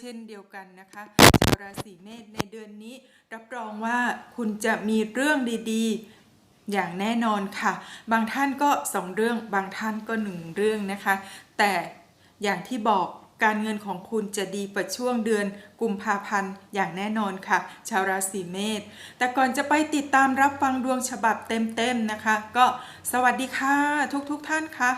เช่นเดียวกันนะคะชาวราศีเมษในเดือนนี้ รับรองว่าคุณจะมีเรื่องดีๆ อย่างแน่นอนค่ะ บางท่านก็สองเรื่องบางท่านก็หนึ่งเรื่องนะคะ แต่อย่างที่บอก การเงินของคุณจะดีกว่าช่วงเดือนกุมภาพันธ์อย่างแน่นอนค่ะ ชาวราศีเมษแต่ก่อนจะไปติดตามรับฟังดวงฉบับเต็มๆนะคะ ก็สวัสดีค่ะทุกๆทท่านค่ะ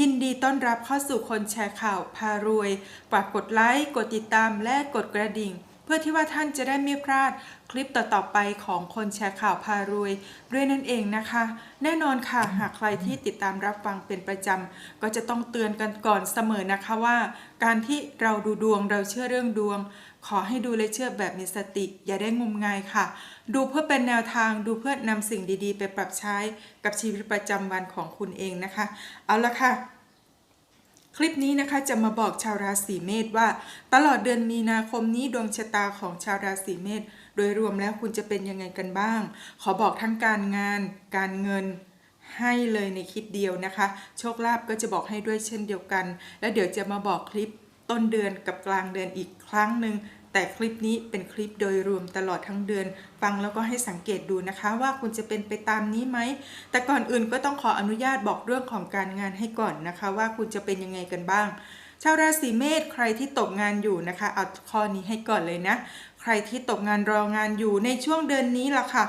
ยินดีต้อนรับเข้าสู่คนแชร์ข่าวพารวยฝากกดไลค์กดติดตามและกดกระดิ่ง เพื่อที่ว่าท่านจะได้ไม่พลาดคลิปต่อๆไปของคนแชร์ข่าวพารวย ด้วยนั่นเองนะคะ แน่นอนค่ะหากใครที่ติดตามรับฟังเป็นประจำก็จะต้องเตือนกันก่อนเสมอนะคะว่า การที่เราดูดวงเราเชื่อเรื่องดวง ขอให้ดูและเชื่อแบบมีสติ อย่าได้งมงายค่ะ ดูเพื่อเป็นแนวทางดูเพื่อนำสิ่งดีๆ ไปปรับใช้กับชีวิตประจำวันของคุณเองนะคะ เอาละค่ะ คลิปนี้นะคะจะมาบอกชาวราศีเมษว่า ตลอดเดือนมีนาคมนี้ดวงชะตาของชาวราศีเมษโดยรวมแล้วคุณจะเป็นยังไงกันบ้าง ขอบอกทั้งการงาน การเงินให้เลยในคลิปเดียวนะคะ โชคลาภก็จะบอกให้ด้วยเช่นเดียวกัน แล้วเดี๋ยวจะมาบอกคลิปต้นเดือนกับกลางเดือนอีกครั้งหนึ่ง แต่คลิปนี้เป็นคลิปโดยรวมตลอดทั้งเดือน ฟังแล้วก็ให้สังเกตดูนะคะ ว่าคุณจะเป็นไปตามนี้ไหม แต่ก่อนอื่นก็ต้องขออนุญาตบอกเรื่องของการงานให้ก่อนนะคะ ว่าคุณจะเป็นยังไงกันบ้างชาวราศีเมษใครที่ตกงานอยู่นะคะเอาข้อนี้ให้ก่อนเลยนะ ใครที่ตกงานรองานอยู่ในช่วงเดือนนี้ล่ะค่ะ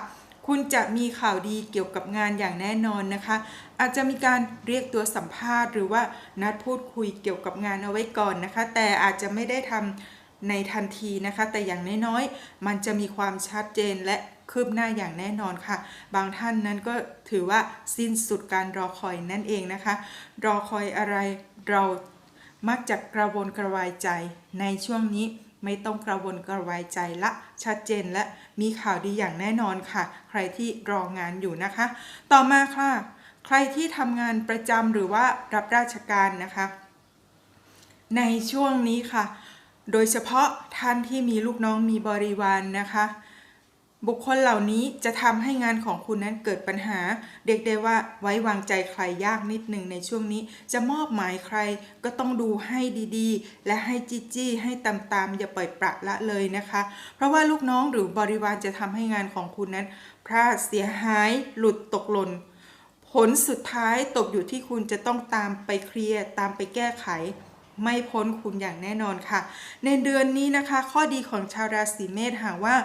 คุณจะมีข่าวดีเกี่ยวกับงานอย่างแน่นอนนะคะ อาจจะมีการเรียกตัวสัมภาษณ์ หรือว่านัดพูดคุยเกี่ยวกับงานเอาไว้ก่อนนะคะ แต่อาจจะไม่ได้ทำ ในทันทีนะคะ แต่อย่างน้อยๆ มันจะมีความชัดเจนและคืบหน้าอย่างแน่นอนค่ะ บางท่านนั้นก็ถือว่าสิ้นสุดการรอคอยนั่นเองนะคะ รอคอยอะไรเรามักจะกระวนกระวายใจในช่วงนี้ไม่ต้องกระวนกระวายใจละชัดเจนและมีข่าวดีอย่างแน่นอนค่ะ ใครที่รองานอยู่นะคะ ต่อมาค่ะ ใครที่ทำงานประจำหรือว่ารับราชการนะคะ ในช่วงนี้ค่ะ โดยเฉพาะท่านที่มีลูกน้องมีบริวารนนะคะ บุคคลเหล่านี้จะทำให้งานของคุณนั้นเกิดปัญหา เรียกได้ว่าไว้วางใจใครยากนิดหนึ่งในช่วงนี้ จะมอบหมายใครก็ต้องดูให้ดีๆ และให้จี้จี้ให้ตามๆอย่าปล่อยปละละเลยนะคะ เพราะว่าลูกน้องหรือบริวารจะทำให้งานของคุณนั้นพลาดเสียหายหลุดตกหล่นผลสุดท้ายตกอยู่ที่คุณจะต้องตามไปเคลียร์ตามไปแก้ไข ไม่พ้นคุณอย่างแน่นอนค่ะ ในเดือนนี้นะคะ ข้อดีของชาวราศีเมษหากว่า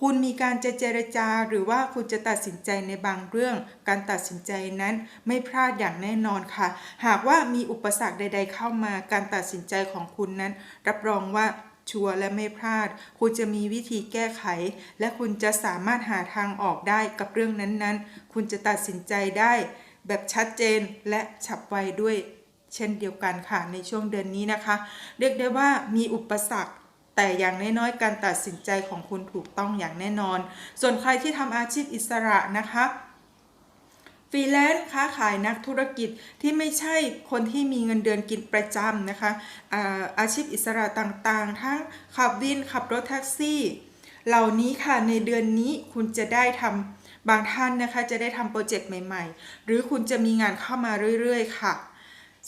คุณมีการจะเจรจาหรือว่าคุณจะตัดสินใจในบางเรื่อง การตัดสินใจนั้นไม่พลาดอย่างแน่นอนค่ะ หากว่ามีอุปสรรคใด ๆ เข้ามาการตัดสินใจของคุณนั้น รับรองว่าชัวร์และไม่พลาด คุณจะมีวิธีแก้ไข และคุณจะสามารถหาทางออกได้กับเรื่องนั้นๆ คุณจะตัดสินใจได้ แบบชัดเจนและฉับไวด้วย เช่นเดียวกันค่ะในช่วงเดือนนี้นะคะ เรียกได้ว่ามีอุปสรรคแต่อย่างน้อยๆ การตัดสินใจของคุณถูกต้องอย่างแน่นอน ส่วนใครที่ทำอาชีพอิสระนะคะฟรีแลนซ์ค้าขายนักธุรกิจที่ไม่ใช่คนที่มีเงินเดือนกินประจำนะคะอาอาชีพอิสระต่างๆ ทั้งขับวินขับรถแท็กซี่ เหล่านี้ค่ะในเดือนนี้คุณจะได้ทำบางท่านนะคะจะได้ทำโปรเจกต์ใหม่ๆ หรือคุณจะมีงานเข้ามาเรื่อยๆ ค่ะ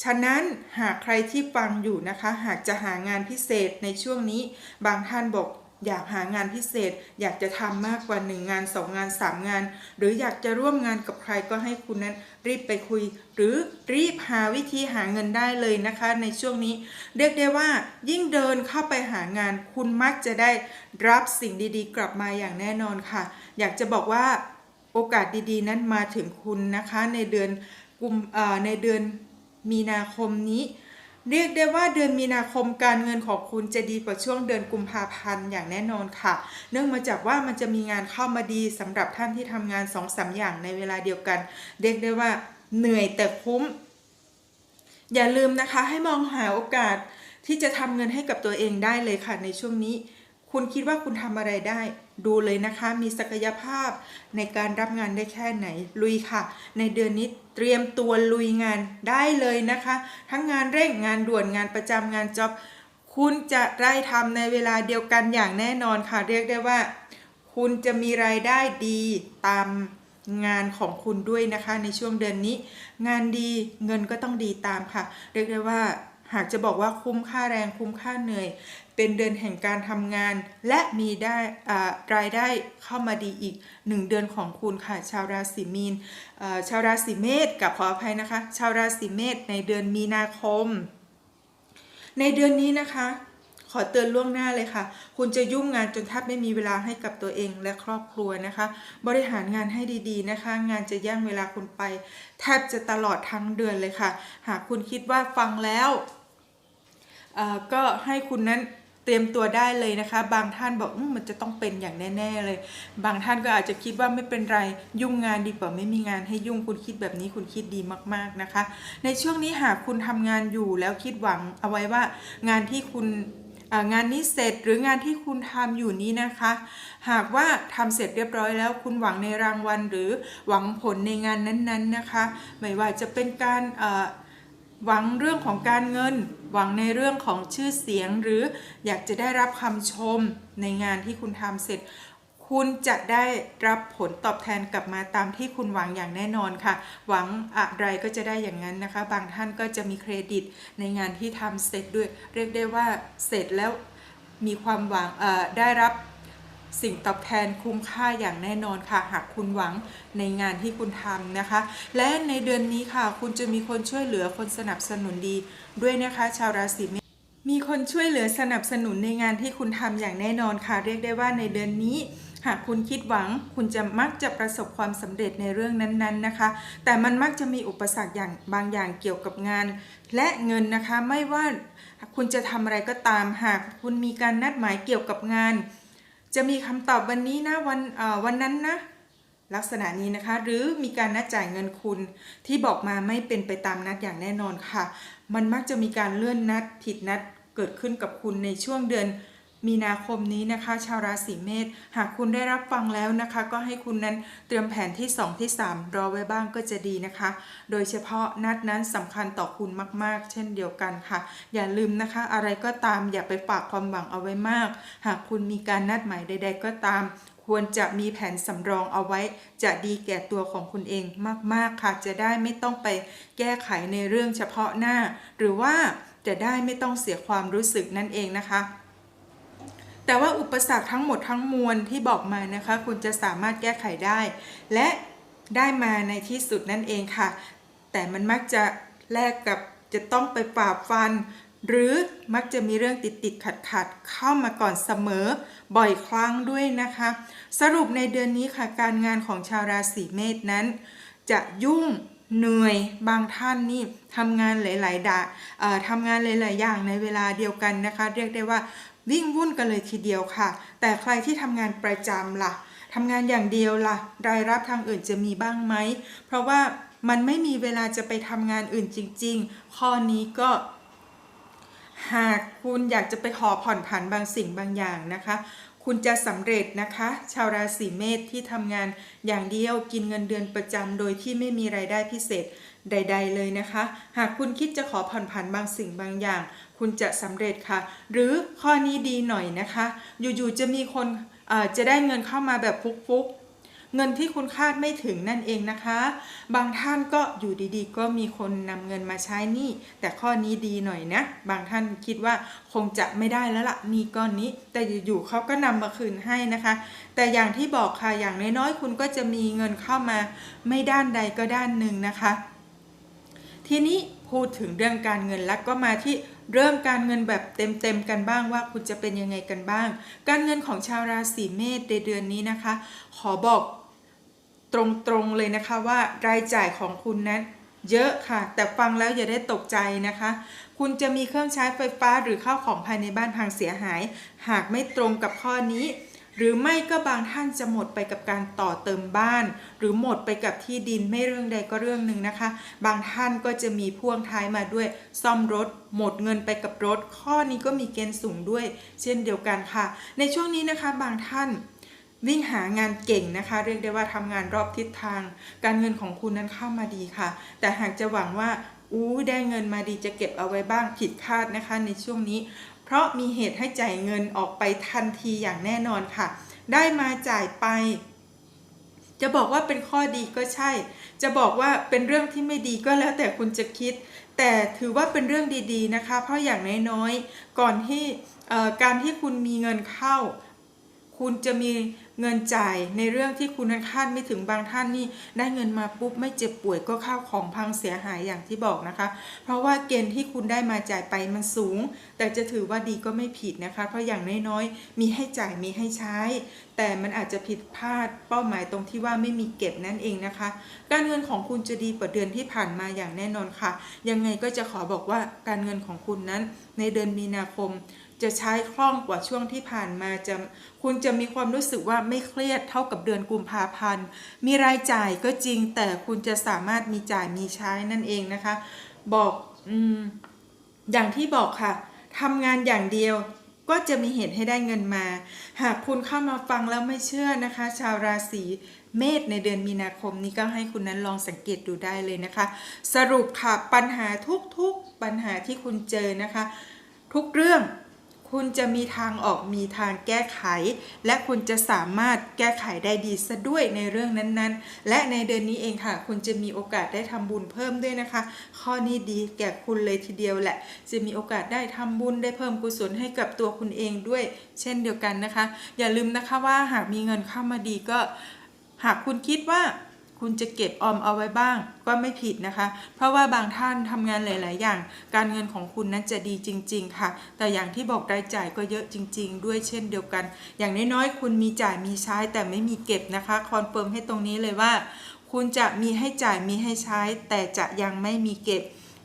ฉะนั้นหากใครที่ฟังอยู่นะคะ หากจะหางานพิเศษในช่วงนี้ บางท่านบอกอยากหางานพิเศษ อยากจะทำมากกว่า1งาน2งาน3งาน หรืออยากจะร่วมงานกับใครก็ให้คุณนั้นรีบไปคุย หรือรีบหาวิธีหาเงินได้เลยนะคะ ในช่วงนี้ เรียกได้ว่ายิ่งเดินเข้าไปหางาน คุณมักจะได้รับสิ่งดีๆ กลับมาอย่างแน่นอนค่ะ อยากจะบอกว่าโอกาสดีๆ นั้นมาถึงคุณนะคะในเดือนกุมในเดือน มีนาคมนี้ เรียกได้ว่าเดือนมีนาคมการเงินของคุณจะดีกว่าช่วงเดือนกุมภาพันธ์อย่างแน่นอนค่ะ เนื่องมาจากว่ามันจะมีงานเข้ามาดีสำหรับท่านที่ทำงานสองสามอย่างในเวลาเดียวกัน เรียกได้ว่าเหนื่อยแต่คุ้ม อย่าลืมนะคะให้มองหาโอกาสที่จะทำเงินให้กับตัวเองได้เลยค่ะในช่วงนี้ คุณคิดว่าคุณทำอะไรได้ ดูเลยนะคะ มีศักยภาพในการรับงานได้แค่ไหน ลุยค่ะ ในเดือนนี้เตรียมตัวลุยงานได้เลยนะคะ ทั้งงานเร่งงานด่วนงานประจำงานจ็อบคุณจะได้ทำในเวลาเดียวกันอย่างแน่นอนค่ะ เรียกได้ว่า คุณจะมีรายได้ดีตามงานของคุณด้วยนะคะ ในช่วงเดือนนี้ งานดีเงินก็ต้องดีตามค่ะ เรียกได้ว่าหากจะบอกว่าคุ้มค่าแรงคุ้มค่าเหนื่อย เป็นเดือนแห่งการทำงาน และมีได้รายได้เข้ามาดีอีก 1 เดือนของคุณค่ะ ชาวราศีมีนชาวราศีเมษกับขออภัยนะคะ ชาวราศีเมษในเดือนมีนาคม ในเดือนนี้นะคะ ขอเตือนล่วงหน้าเลยค่ะ คุณจะยุ่งงานจนแทบไม่มีเวลาให้กับตัวเองและครอบครัวนะคะ บริหารงานให้ดีๆนะคะ งานจะแย่งเวลาคุณไป แทบจะตลอดทั้งเดือนเลยค่ะ หากคุณคิดว่าฟังแล้วก็ให้คุณนั้น ตรียมตัวได้เลยนะคะ บางท่านบอกอมมันจะต้องเป็นอย่างแน่ๆเลย บางท่านก็อาจจะคิดว่าไม่เป็นไรยุ่งงานดีกว่าไม่มีงานให้ยุ่งคุณคิดแบบนี้คุณคิดดีมากๆนะคะ ในช่วงนี้หากคุณทำงานอยู่แล้วคิดหวังเอาไว้ว่างานที่คุณงานนี้เสร็จหรืองานที่คุณทำอยู่นี้นะคะ หากว่าทำเสร็จเรียบร้อยแล้วคุณหวังในรางวัลหรือหวังผลในงานนั้นๆนะคะ ไม่ว่าจะเป็นการหวังเรื่องของการเงิน หวังในเรื่องของชื่อเสียงหรืออยากจะได้รับคำชมในงานที่คุณทำเสร็จ คุณจะได้รับผลตอบแทนกลับมาตามที่คุณหวังอย่างแน่นอนค่ะ หวังอะไรก็จะได้อย่างนั้นนะคะ บางท่านก็จะมีเครดิตในงานที่ทำเสร็จด้วย เรียกได้ว่าเสร็จแล้วมีความหวังได้รับ สิ่งตอบแทนคุ้มค่าอย่างแน่นอนค่ะ หากคุณหวังในงานที่คุณทำนะคะ และในเดือนนี้ค่ะ คุณจะมีคนช่วยเหลือคนสนับสนุนดี ด้วยนะคะ ชาวราศีเมษมีคนช่วยเหลือสนับสนุนในงานที่คุณทำอย่างแน่นอนค่ะ เรียกได้ว่าในเดือนนี้หากคุณคิดหวังคุณจะมักจะประสบความสำเร็จในเรื่องนั้นๆนะคะ แต่มันมักจะมีอุปสรรคอย่างบางอย่างเกี่ยวกับงาน และเงินนะคะไม่ว่าคุณจะทำอะไรก็ตามหากคุณมีการนัดหมายเกี่ยวกับงาน จะมีคำตอบวันนี้นะวันวันนั้นนะลักษณะนี้นะคะ หรือมีการนัดจ่ายเงินคุณที่บอกมาไม่เป็นไปตามนัดอย่างแน่นอนค่ะ มันมักจะมีการเลื่อนนัดผิดนัดเกิดขึ้นกับคุณในช่วงเดือน มีนาคมนี้นะคะ ชาวราศีเมษหากคุณได้รับฟังแล้วนะคะ ก็ให้คุณนั้นเตรียมแผนที่ 2 ที่ 3 รอไว้บ้างก็จะดีนะคะ โดยเฉพาะนัดนั้นสำคัญต่อคุณมากๆ เช่นเดียวกันค่ะ อย่าลืมนะคะ อะไรก็ตามอย่าไปฝากความหวังเอาไว้มาก หากคุณมีการนัดหมายใด ๆ ก็ตามควรจะมีแผนสำรองเอาไว้ จะดีแก่ตัวของคุณเองมาก ๆ ค่ะ จะได้ไม่ต้องไปแก้ไขในเรื่องเฉพาะหน้า หรือว่าจะได้ไม่ต้องเสียความรู้สึกนั่นเองนะคะ แต่ว่าอุปสรรคทั้งหมดทั้งมวลที่บอกมานะคะ คุณจะสามารถแก้ไขได้ และได้มาในที่สุดนั่นเองค่ะ แต่มันมักจะแลกกับจะต้องไปฝ่าบฟัน หรือมักจะมีเรื่องติดติดขัดขัดเข้ามาก่อนเสมอ บ่อยครั้งด้วยนะคะ สรุปในเดือนนี้ค่ะการงานของชาวราศีเมษนั้น จะยุ่งเหนื่อยบางท่านนี่ทำงานหลาย ๆดาทำงานหลาย ๆ อย่างในเวลาเดียวกันนะคะ เรียกได้ว่า วิ่งวุ่นกันเลยทีเดียวค่ะ แต่ใครที่ทำงานประจำล่ะทำงานอย่างเดียวล่ะ รายรับทางอื่นจะมีบ้างไหม เพราะว่ามันไม่มีเวลาจะไปทำงานอื่นจริง ๆ ข้อนี้ก็ หากคุณอยากจะไปขอผ่อนผันบางสิ่งบางอย่างนะคะ คุณจะสำเร็จนะคะ ชาวราศีเมษที่ทำงานอย่างเดียวกินเงินเดือนประจำโดยที่ไม่มีรายได้พิเศษใด ๆ เลยนะคะ หากคุณคิดจะขอผ่อนผันบางสิ่งบางอย่าง คุณจะสำเร็จค่ะ หรือข้อนี้ดีหน่อยนะคะ อยู่ๆจะมีคนเอ่อจะได้เงินเข้ามาแบบฟุกๆ เงินที่คุณคาดไม่ถึงนั่นเองนะคะ บางท่านก็อยู่ดีๆ ก็มีคนนำเงินมาใช้นี่ แต่ข้อนี้ดีหน่อยนะ บางท่านคิดว่าคงจะไม่ได้แล้วละ่ะนี่ก้อนนี้ แต่อยู่ๆเขาก็นำมาคืนให้นะคะ แต่อย่างที่บอกค่ะอย่างน้อยๆคุณก็จะมีเงินเข้ามา ไม่ด้านใดก็ด้านหนึ่งนะคะ ทีนี้พูดถึงเรื่องการเงินแล้วก็มาที่ เริ่มการเงินแบบเต็มๆกันบ้างว่าคุณจะเป็นยังไงกันบ้าง การเงินของชาวราศีเมษในเดือนนี้นะคะ ขอบอกตรงๆเลยนะคะว่ารายจ่ายของคุณนั้นเยอะค่ะ แต่ฟังแล้วอย่าได้ตกใจนะคะ คุณจะมีเครื่องใช้ไฟฟ้าหรือข้าวของภายในบ้านพังเสียหาย หากไม่ตรงกับข้อนี้ หรือไม่ก็บางท่านจะหมดไปกับการต่อเติมบ้าน หรือหมดไปกับที่ดินไม่เรื่องใดก็เรื่องหนึ่งนะคะ บางท่านก็จะมีพ่วงท้ายมาด้วยซ่อมรถ หมดเงินไปกับรถ ข้อนี้ก็มีเกณฑ์สูงด้วย เช่นเดียวกันค่ะ ในช่วงนี้นะคะบางท่านวิ่งหางานเก่งนะคะ เรียกได้ว่าทำงานรอบทิศทาง การเงินของคุณนั้นเข้ามาดีค่ะ แต่หากจะหวังว่าอู้ได้เงินมาดีจะเก็บเอาไว้บ้างผิดคาดนะคะ ในช่วงนี้ เพราะมีเหตุให้จ่ายเงินออกไปทันทีอย่างแน่นอนค่ะ ได้มาจ่ายไป จะบอกว่าเป็นข้อดีก็ใช่ จะบอกว่าเป็นเรื่องที่ไม่ดีก็แล้วแต่คุณจะคิด แต่ถือว่าเป็นเรื่องดีๆนะคะ เพราะอย่างน้อยๆก่อนที่การที่คุณมีเงินเข้า คุณจะมีเงินจ่ายในเรื่องที่คุณคาดไม่ถึงบางท่านนี่ได้เงินมาปุ๊บไม่เจ็บป่วยก็ข้าวของพังเสียหายอย่างที่บอกนะคะ เพราะว่าเกณฑ์ที่คุณได้มาจ่ายไปมันสูง แต่จะถือว่าดีก็ไม่ผิดนะคะ เพราะอย่างน้อยๆมีให้จ่ายมีให้ใช้ แต่มันอาจจะผิดพลาดเป้าหมายตรงที่ว่าไม่มีเก็บนั่นเองนะคะ การเงินของคุณจะดีกว่าเดือนที่ผ่านมาอย่างแน่นอนค่ะ ยังไงก็จะขอบอกว่าการเงินของคุณนั้นในเดือนมีนาคม จะใช้คล่องกว่าช่วงที่ผ่านมาจะคุณจะมีความรู้สึกว่าไม่เครียดเท่ากับเดือนกุมภาพันธ์ มีรายจ่ายก็จริงแต่คุณจะสามารถมีจ่ายมีใช้นั่นเองนะคะ บอกอืมอย่างที่บอกค่ะทำงานอย่างเดียวก็จะมีเหตุให้ได้เงินมา หากคุณเข้ามาฟังแล้วไม่เชื่อนะคะ ชาวราศีเมษในเดือนมีนาคมนี้ก็ให้คุณนั้นลองสังเกตดูได้เลยนะคะ สรุปค่ะปัญหาทุกๆปัญหาที่คุณเจอนะคะ ทุกเรื่อง คุณจะมีทางออกมีทางแก้ไข และคุณจะสามารถแก้ไขได้ดีซะด้วยในเรื่องนั้นๆ และในเดือนนี้เองค่ะ คุณจะมีโอกาสได้ทำบุญเพิ่มด้วยนะคะ ข้อนี้ดีแก่คุณเลยทีเดียวแหละ จะมีโอกาสได้ทำบุญได้เพิ่มกุศลให้กับตัวคุณเองด้วย เช่นเดียวกันนะคะ อย่าลืมนะคะว่าหากมีเงินเข้ามาดีก็ หากคุณคิดว่า คุณจะเก็บออมเอาไว้บ้างก็ไม่ผิดนะคะ เพราะว่าบางท่านทำงานหลาย ๆ อย่าง การเงินของคุณนั้นจะดีจริง ๆ ค่ะ แต่อย่างที่บอกรายจ่ายก็เยอะจริง ๆ ด้วยเช่นเดียวกัน อย่างน้อย ๆ คุณมีจ่ายมีใช้แต่ไม่มีเก็บนะคะ คอนเฟิร์มให้ตรงนี้เลยว่า คุณจะมีให้จ่ายมีให้ใช้ แต่จะยังไม่มีเก็บ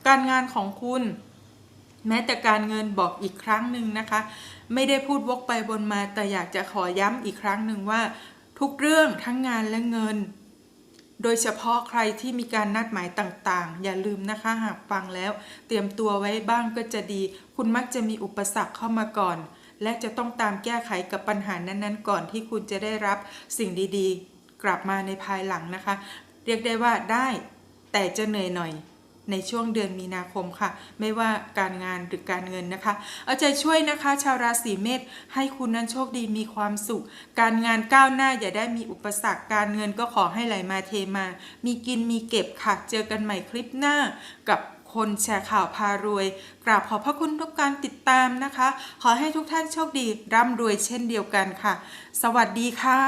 การงานของคุณ แม้แต่การเงินบอกอีกครั้งหนึ่งนะคะ ไม่ได้พูดวกไปบนมา แต่อยากจะขอย้ำอีกครั้งหนึ่งว่า ทุกเรื่องทั้งงานและเงิน โดยเฉพาะใครที่มีการนัดหมายต่างๆ อย่าลืมนะคะหากฟังแล้ว เตรียมตัวไว้บ้างก็จะดี คุณมักจะมีอุปสรรคเข้ามาก่อน และจะต้องตามแก้ไขกับปัญหานั้นๆ ก่อนที่คุณจะได้รับสิ่งดีๆ กลับมาในภายหลังนะคะ เรียกได้ว่าได้ แต่จะเหนื่อยหน่อย ในช่วงเดือนมีนาคมค่ะ ไม่ว่าการงานหรือการเงินนะคะ เอาใจช่วยนะคะ ชาวราศีเมษให้คุณนั้นโชคดีมีความสุข การงานก้าวหน้าอย่าได้มีอุปสรรคการเงินก็ขอให้ไหลมาเทมา มีกินมีเก็บค่ะ เจอกันใหม่คลิปหน้ากับคนแชร์ข่าวพารวย กราบขอบพระคุณทุกการติดตามนะคะ ขอให้ทุกท่านโชคดีร่ำรวยเช่นเดียวกันค่ะ สวัสดีค่ะ